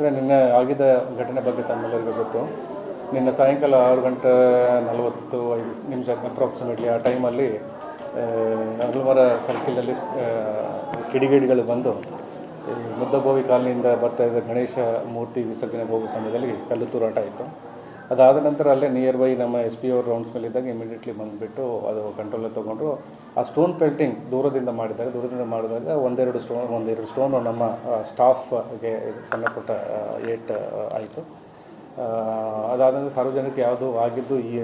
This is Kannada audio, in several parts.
ಅಂದರೆ ನಿನ್ನೆ ಆಗಿದ್ದ ಘಟನೆ ಬಗ್ಗೆ ತಮ್ಮೆಲ್ಲರಿಗೂ ಗೊತ್ತು. ನಿನ್ನೆ ಸಾಯಂಕಾಲ ಆರು ಗಂಟೆ ನಲವತ್ತು ಐದು ನಿಮಿಷ ಅಪ್ರಾಕ್ಸಿಮೇಟ್ಲಿ ಆ ಟೈಮಲ್ಲಿ ಹಲವಾರ ಸರ್ಕಲಲ್ಲಿ ಕಿಡಿಗೇಡಿಗಳು ಬಂದು ಮುದ್ದಭೋವಿ ಬರ್ತಾ ಇದ್ದ ಗಣೇಶ ಮೂರ್ತಿ ವಿಸರ್ಜನೆ ಹೋಗುವ ಸಮಯದಲ್ಲಿ ಕಲ್ಲು ತೂರಾಟ ಆಯಿತು. ಅದಾದ ನಂತರ ಅಲ್ಲೇ ನಿಯರ್ ಬೈ ನಮ್ಮ ಎಸ್ ಪಿ ಅವ್ರ ರೌಂಡ್ಸ್ ಮೇಲೆ ಇದ್ದಾಗ ಇಮಿಡಿಯೇಟ್ಲಿ ಬಂದುಬಿಟ್ಟು ಅದು ಕಂಟ್ರೋಲ್ ತೊಗೊಂಡ್ರು. ಆ ಸ್ಟೋನ್ ಪೇಂಟಿಂಗ್ ದೂರದಿಂದ ಮಾಡಿದಾಗ ದೂರದಿಂದ ಮಾಡಿದಾಗ ಒಂದೆರಡು ಸ್ಟೋನ್ ಒಂದೆರಡು ಸ್ಟೋನು ನಮ್ಮ ಸ್ಟಾಫ್ಗೆ ಸಣ್ಣ ಪುಟ್ಟ ಏಟ್ ಆಯಿತು. ಅದಾದ ಸಾರ್ವಜನಿಕ ಯಾವುದು ಆಗಿದ್ದು ಈ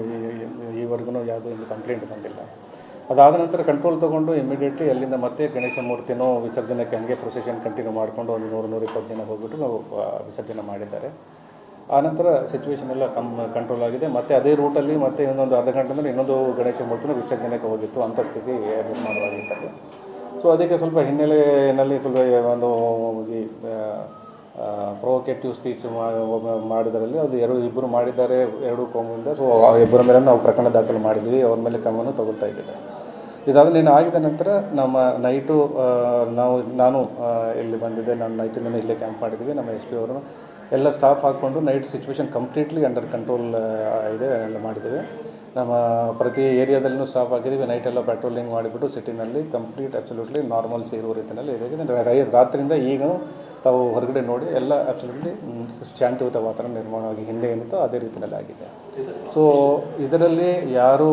ಈವರೆಗೂ ಯಾವುದು ಒಂದು ಕಂಪ್ಲೇಂಟ್ ಬಂದಿಲ್ಲ. ಅದಾದ ನಂತರ ಕಂಟ್ರೋಲ್ ತೊಗೊಂಡು ಇಮಿಡಿಯೇಟ್ಲಿ ಅಲ್ಲಿಂದ ಮತ್ತೆ ಗಣೇಶ ಮೂರ್ತಿನೂ ವಿಸರ್ಜನೆಗೆ ಹಂಗೆ ಪ್ರೊಸೆಷನ್ ಕಂಟಿನ್ಯೂ ಮಾಡಿಕೊಂಡು ಒಂದು ನೂರು ನೂರ ಇಪ್ಪತ್ತು ಜನ ಹೋಗ್ಬಿಟ್ಟು ನಾವು ವಿಸರ್ಜನೆ ಮಾಡಿದ್ದಾರೆ. ಆನಂತರ ಸಿಚುವೇಶನ್ ಎಲ್ಲ ಕಮ್ ಕಂಟ್ರೋಲ್ ಆಗಿದೆ. ಮತ್ತೆ ಅದೇ ರೂಟಲ್ಲಿ ಮತ್ತೆ ಇನ್ನೊಂದು ಅರ್ಧ ಗಂಟೆ ಮೇಲೆ ಇನ್ನೊಂದು ಗಣೇಶ ಮೂರ್ತಿನ ವಿಸರ್ಜನೆಗೆ ಹೋಗಿತ್ತು. ಅಂಥ ಸ್ಥಿತಿ ನಿರ್ಮಾಣವಾಗಿತ್ತು ಸೊ ಅದಕ್ಕೆ ಸ್ವಲ್ಪ ಹಿನ್ನೆಲೆಯಲ್ಲಿ ಸ್ವಲ್ಪ ಒಂದು, ಈ ಪ್ರೊವೊಕೇಟಿವ್ ಸ್ಪೀಚ್ ಮಾಡಿದರಲ್ಲಿ ಅದು ಎರಡು ಇಬ್ಬರು ಮಾಡಿದ್ದಾರೆ. ಎರಡು ಕೋಮಿಂದ ಸೊ ಆ ಇಬ್ಬರ ಮೇಲೆ ನಾವು ಪ್ರಕರಣ ದಾಖಲು ಮಾಡಿದ್ವಿ ಅವ್ರ ಮೇಲೆ ಕ್ರಮವನ್ನು ತಗೊಳ್ತಾ ಇದ್ದೇವೆ. ಇದಾದ ನೀನು ಆಗಿದ ನಂತರ ನಮ್ಮ ನೈಟು ನಾವು, ನಾನು ಇಲ್ಲಿ ಬಂದಿದ್ದೆ. ನಾನು ನೈಟಿಂದ ಇಲ್ಲೇ ಕ್ಯಾಂಪ್ ಮಾಡಿದ್ವಿ ನಮ್ಮ ಎಸ್ ಪಿ ಅವರು ಎಲ್ಲ ಸ್ಟಾಫ್ ಹಾಕ್ಕೊಂಡು night situation completely under control ಇದೆ, ಎಲ್ಲ ಮಾಡಿದ್ದೀವಿ. ನಮ್ಮ ಪ್ರತಿ ಏರಿಯಾದಲ್ಲೂ ಸ್ಟಾಫ್ ಹಾಕಿದ್ದೀವಿ ನೈಟ್ ಎಲ್ಲ ಪೆಟ್ರೋಲಿಂಗ್ ಮಾಡಿಬಿಟ್ಟು ಸಿಟಿನಲ್ಲಿ ಕಂಪ್ಲೀಟ್ ಅಬ್ಸಲ್ಯೂಟ್ಲಿ ನಾರ್ಮಲ್ ಸೇರುವ ರೀತಿಯಲ್ಲಿ ಇದೆ. ರಾತ್ರಿಯಿಂದ ಈಗ ತಾವು ಹೊರಗಡೆ ನೋಡಿ ಎಲ್ಲ ಅಬ್ಸಲ್ಯೂಟ್ಲಿ ಶಾಂತಿಯುತ ವಾತಾವರಣ ನಿರ್ಮಾಣವಾಗಿ ಹಿಂದೆ ಏನಿತ್ತು ಅದೇ ರೀತಿಯಲ್ಲಿ ಆಗಿದೆ. ಸೊ ಇದರಲ್ಲಿ ಯಾರು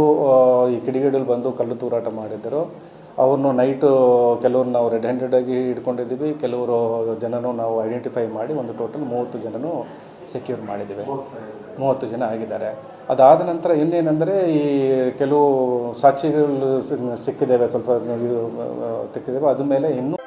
ಈ ಕಿಡಿಗೇಡಲ್ಲಿ ಬಂದು ಕಲ್ಲು ತೂರಾಟ ಮಾಡಿದ್ದರೋ ಅವ್ರನ್ನು ನೈಟು ಕೆಲವ್ರು ನಾವು ರೆಡ್ ಹ್ಯಾಂಡೆಡ್ ಆಗಿ ಹಿಡ್ಕೊಂಡಿದ್ದೀವಿ. ಕೆಲವರು ಜನನು ನಾವು ಐಡೆಂಟಿಫೈ ಮಾಡಿ ಒಂದು ಟೋಟಲ್ ಮೂವತ್ತು ಜನನು ಸೆಕ್ಯೂರ್ ಮಾಡಿದ್ದೀವಿ. ಮೂವತ್ತು ಜನ ಆಗಿದ್ದಾರೆ. ಅದಾದ ನಂತರ ಇನ್ನೇನೆಂದರೆ ಈ ಕೆಲವು ಸಾಕ್ಷಿಗಳು ಸಿಕ್ಕಿದ್ದೇವೆ. ಸ್ವಲ್ಪ ಇದು ಸಿಕ್ಕಿದ್ದೇವೆ ಅದ್ರ ಮೇಲೆ ಇನ್ನೂ